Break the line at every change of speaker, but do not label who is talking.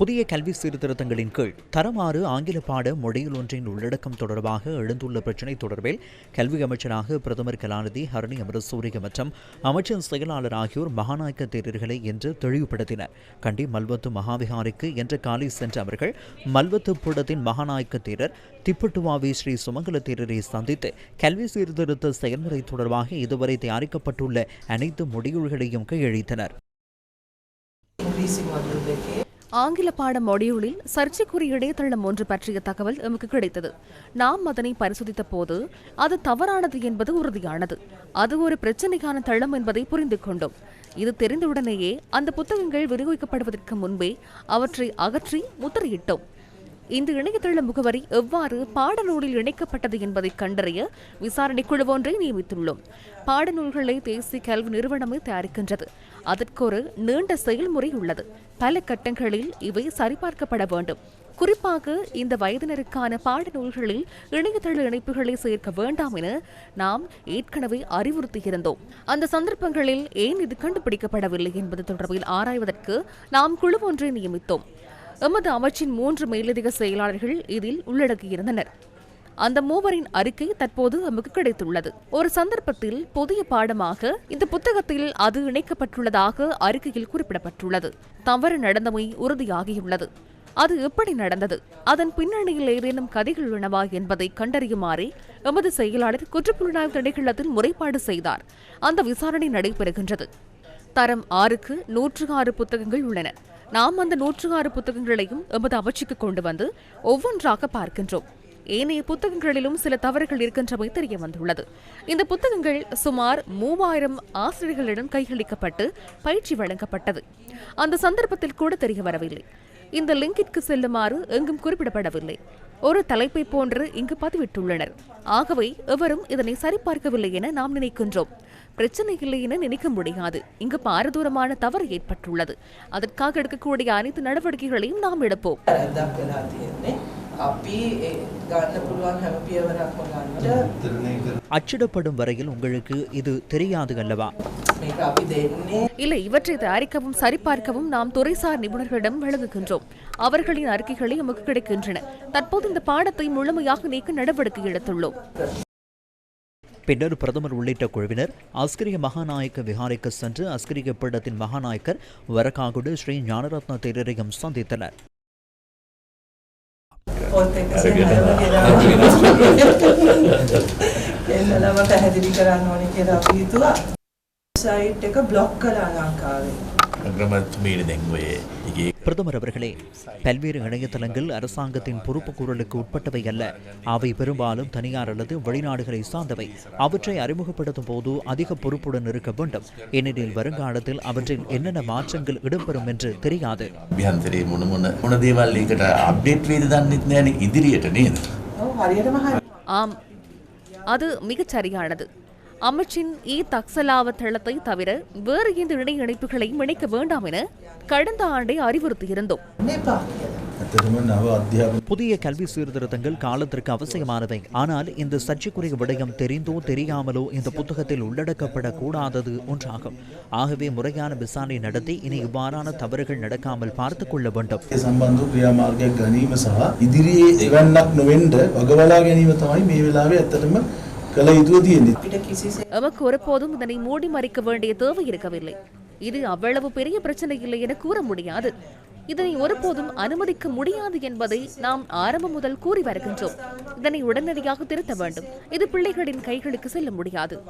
புதிய கல்வி சீர்திருத்தங்களின் கீழ் தரமாறு ஆங்கில பாட மொழியில் ஒன்றின் உள்ளடக்கம் தொடர்பாக எழுந்துள்ள பிரச்சினை தொடர்பில் கல்வி அமைச்சராக பிரதமர் கலாநிதி ஹரணி அமரசூரிய மற்றும் அமைச்சர் செயலாளர் ஆகியோர் மகாநாயக்க தேரர்களை என்று தெளிவுபடுத்தினர். கண்டி மல்வத்து மகாவிகாரிக்கு என்ற காலை சென்ற அவர்கள் மல்வத்து பூடத்தின் மகாநாயக்க தேரர் திப்பட்டுவாவி ஸ்ரீ சுமங்கல தேரரை சந்தித்து கல்வி சீர்திருத்த செயல்முறை தொடர்பாக இதுவரை தயாரிக்கப்பட்டுள்ள அனைத்து முடிவுகளையும் கையளித்தனர்.
ஆங்கில பாட மொடியூலில் சர்ச்சைக்குரிய இடைத்தளம் ஒன்று பற்றிய தகவல் எமக்கு கிடைத்தது. நாம் அதனை பரிசோதித்த போது அது தவறானது என்பது உறுதியானது. அது ஒரு பிரச்சனைக்கான தளம் என்பதை புரிந்து கொண்டோம். இது தெரிந்தவுடனேயே அந்த புத்தகங்கள் விநியோகிக்கப்படுவதற்கு முன்பே அவற்றை அகற்றி முத்திரையிட்டோம். இந்த இணையதள முகவரி எவ்வாறு பாடநூலில் இணைக்கப்பட்டது என்பதை கண்டறிய விசாரணை குழு ஒன்றை நியமித்துள்ளோம். பாடநூல்களை தேசிய கல்வி நிறுவனமே தயாரிக்கின்றது. அதற்கொரு நீண்ட செயல்முறை உள்ளது. பல கட்டங்களில் இவை சரிபார்க்கப்பட வேண்டும். குறிப்பாக இந்த வயதினருக்கான பாடநூல்களில் இணையதள இணைப்புகளை சேர்க்க வேண்டாம் என நாம் ஏற்கனவே அறிவுறுத்தியிருந்தோம். அந்த சந்தர்ப்பங்களில் ஏன் இது கண்டுபிடிக்கப்படவில்லை என்பது தொடர்பில் ஆராய்வதற்கு நாம் குழு ஒன்றை நியமித்தோம். எமது அமைச்சின் மூன்று மேலதிக செயலாளர்கள் இதில் உள்ளடக்கியிருந்தனர். அந்த மூவரின் அறிக்கை தற்போது நமக்கு கிடைத்துள்ளது. ஒரு சந்தர்ப்பத்தில் புதிய பாடமாக இந்த புத்தகத்தில் அது இணைக்கப்பட்டுள்ளதாக அறிக்கையில் குறிப்பிடப்பட்டுள்ளது. தவறு நடந்தமை உறுதியாகியுள்ளது. அது எப்படி நடந்தது? அதன் பின்னணியில் ஏதேனும் கதைகள் உள்ளனவா என்பதை கண்டறியுமாறே எமது செயலாளர் குற்றப்புலனாய்வு திணைக்களத்தில் முறைப்பாடு செய்தார். அந்த விசாரணை நடைபெறுகின்றது. தரம் ஆறுக்கு நூற்று ஆறு புத்தகங்கள் உள்ளன. நாம் அந்த நூற்று ஆறு புத்தகங்களையும் எமது அமைச்சுக்கு கொண்டு வந்து ஒவ்வொன்றாக பார்க்கின்றோம். ஏனைய புத்தகங்களிலும் சில தவறுகள் இருக்கின்றமை தெரிய வந்துள்ளது இந்த புத்தகங்கள் சுமார் மூவாயிரம் ஆசிரியர்களிடம் கையளிக்கப்பட்டு பயிற்சி வழங்கப்பட்டது. அந்த சந்தர்ப்பத்தில் கூட தெரிய வரவில்லை. இந்த லிங்கிற்கு செல்லுமாறு எங்கும் குறிப்பிடப்படவில்லை. ஒரு தலைப்பை போன்று இங்கு பதிவிட்டுள்ளனர். ஆகவே எவரும் இதனை சரிபார்க்கவில்லை என நாம் நினைக்கின்றோம். பிரச்சனை இல்லை என நினைக்க முடியாது. இங்கு பாரதூரமான தவறு ஏற்பட்டுள்ளது. அதற்காக எடுக்கக்கூடிய அனைத்து நடவடிக்கைகளையும் நாம் எடுப்போம்.
අපි ඒ ගන්න පුළුවන් හැම පියවරක්ම ගන්නට
அச்சிடப்படும் வரையில் உங்களுக்கு இது தெரியாது அல்லவா
මේක අපි දෙන්නේ
இல்லை இவற்றை தயாரிக்கவும் சரிபார்க்கவும் நாம் துறைசார் நிபுணர்களிடம் வழங்குகின்றோம் அவர்களின் அறிக்கைகளை நமக்கு கிடைக்கின்றன தற்போது இந்த பாடத்தை முழுமையாக நீக்க நடவடிக்கை எடுத்துள்ளோம்
பின்னர் பிரதமர் உள்ளிட்ட குழுவினர் அஸ்கிரிய மகாநாயக்க விகாரைக்கு சென்று அஸ்கிரிய பீடத்தின் மகாநாயக்கர் வரக்காகுடு ஸ்ரீ ஞானரத்ன தேரரையும் சந்தித்தனர்
පොත් එකසේ එන්නලම පැහැදිලි කරන්න ඕනි කියලා අපි හිතුවා. සයිට් එක බ්ලොක් කළා ලංකාවේ.
பிரதமர் அவர்களே பல்வேறு இணையதளங்கள் அரசாங்கத்தின் பொறுப்புக்கூறலுக்கு உட்பட்டவை அல்ல. அவை பெரும்பாலும் தனியார் அல்லது வெளிநாடுகளை சார்ந்தவை. அவற்றை அறிமுகப்படுத்தும் போது அதிக பொறுப்புடன் இருக்க வேண்டும். ஏனெனில் வருங்காலத்தில் அவற்றில் என்னென்ன மாற்றங்கள் இடம்பெறும் என்று தெரியாது.
ஆம் அது மிகச் சரியானது அமைச்சின் இ தக்சலாவ தளத்தை தவிர வேறு எந்த இணைய இணைப்புகளையும் இணைக்க வேண்டாம் என கடந்த ஆண்டை அறிவுறுத்தியிருந்தோம்.
புதிய கல்வி சீர்திருத்தங்கள் காலத்திற்கு அவசியமானவை ஆனால் இந்த சர்ச்சைக்குரிய விடயம் தெரிந்தோ தெரியாமலோ இந்த புத்தகத்தில் உள்ளடக்கப்படக்கூடாதது ஒன்றாகும். ஆகவே முறையான விசாரணை நடத்தி இனி இவ்வாறான தவறுகள் நடக்காமல் பார்த்துக் கொள்ள வேண்டும்.
எமக்கு ஒருபோதும் இதனை மூடி மறைக்க வேண்டிய தேவை இருக்கவில்லை. இது அவ்வளவு பெரிய பிரச்சனை இல்லை என கூற முடியாது. இதனை ஒருபோதும் அனுமதிக்க முடியாது என்பதை நாம் ஆரம்பம் முதல் கூறி வருகின்றோம். இதனை உடனடியாக திருத்த வேண்டும். இது பிள்ளைகளின் கைகளுக்கு செல்ல முடியாது.